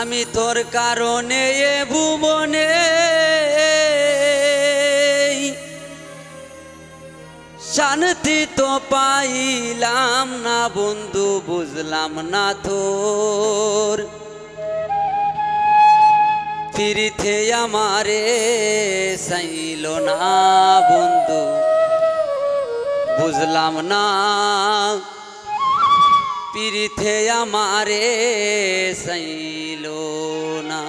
আমি তোর কারণে এ ভুবনে শান্তি তো পাইলাম না বন্ধু, বুঝলাম না তোর। ফিরিতে আমারে সাইল না বন্ধু, বুঝলাম না পিরিতে আমারে সাইল না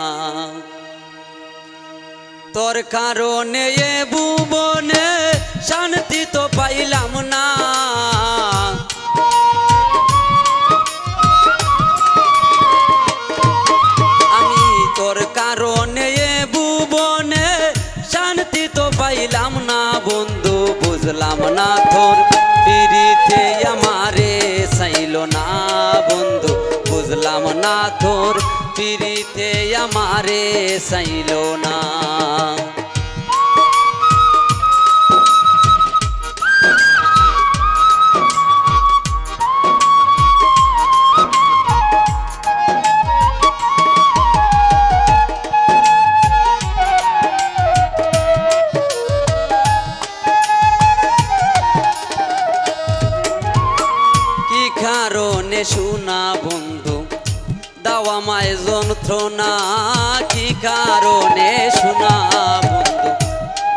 তোর কারণে এ ভুবনে শান্তি তো পাইলাম না। আমি তোর কারণে এ ভুবনে শান্তি তো পাইলাম না বন্ধু, বুঝলাম না তোর তোর পিড়িতে আমারে সাইল না। কারণে বন্ধু? দাওয়া মায় যন্ত্রণা, কি কারণে? শোনা বন্ধু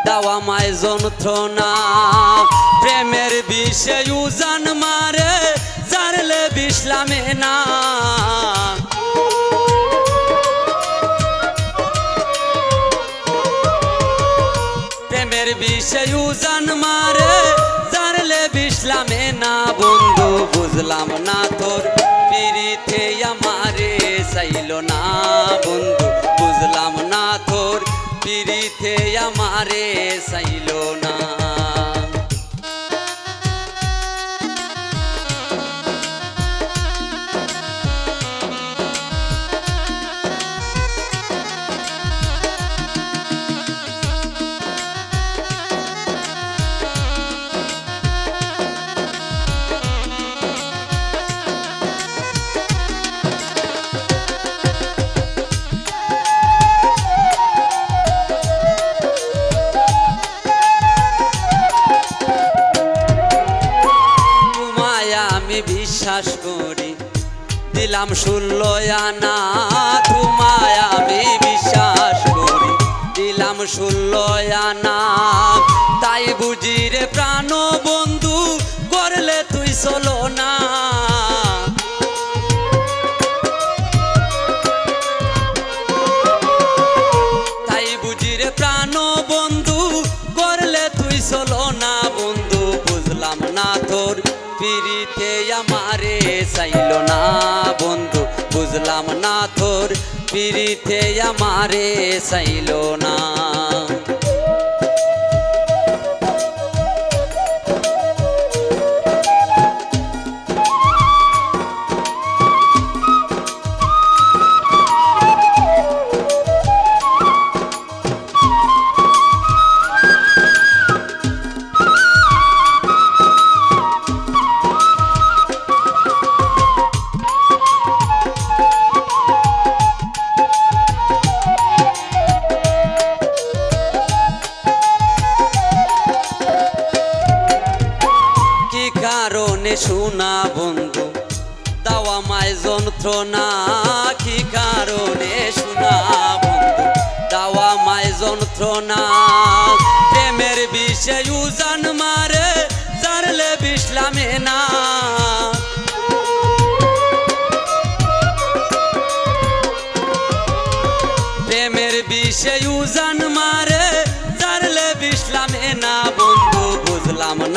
দাওয়া মায় যন্ত্রণা। প্রেমের বিষে উজান মারে জানলে বিসলামে না। প্রেমের বিষয় উজান মারে জানলে বিসলামে না। বন্ধু, বুঝলাম না তোর পিরিতে আমারে। চাইল না বন্ধু বুঝলাম না তোর পিড়িতে আমারে সাইল না। বিশ্বাস করি। দিলাম ষোল আনা তোমায় আমি বিশ্বাস করি। দিলাম ষোল আনা আমারে চাইল না বন্ধু বুঝলাম না তোর পিরিতে আমারে চাইল না। শোনা বন্ধু দাওয়া মায় যন্ত্রণা কি কারণে শোনা বন্ধু? দাওয়া মায় যন্ত্রণা, প্রেমের বিষয় উজান মারে, জানলে বিশ্লামে না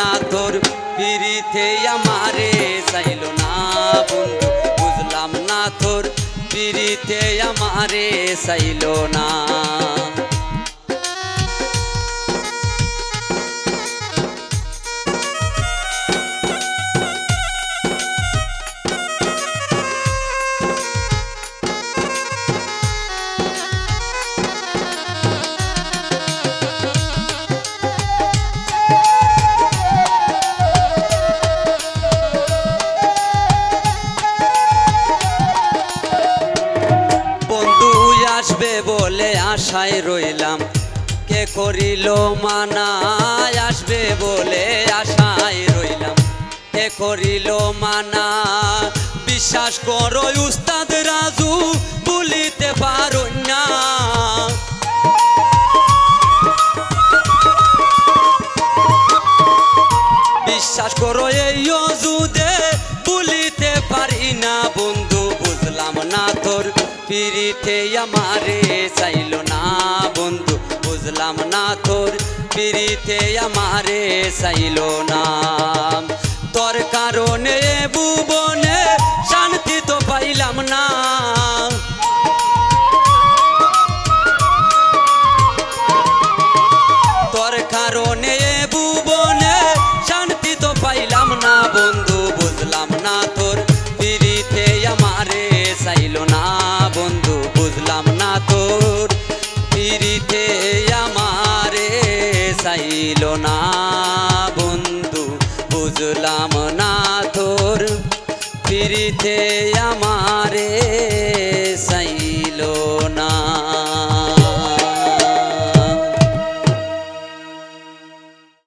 না তোর পিড়িতে আমারে চাইল না বন্ধু বুঝলাম না তোর পিড়িতে আমারে চাইল না। আশায় রইলাম। কে করিল মানা আসবে বলে আশায় রইলাম। কে করিল মানা বিশ্বাস করো উস্তাদ রাজু, বলিতে পারো না। বিশ্বাস করো এই অজুদে বলিতে পারি না। বন্ধু, বুঝলাম না তোর পিরিতে আমারে চাইল। বুঝলাম না তোর পিরিতে আমারে চাইল না তোর কারণে ভুবনে শান্তি তো পাইলাম না। চাইল না বন্ধু বুঝলাম না তোর ফিরিতে আমার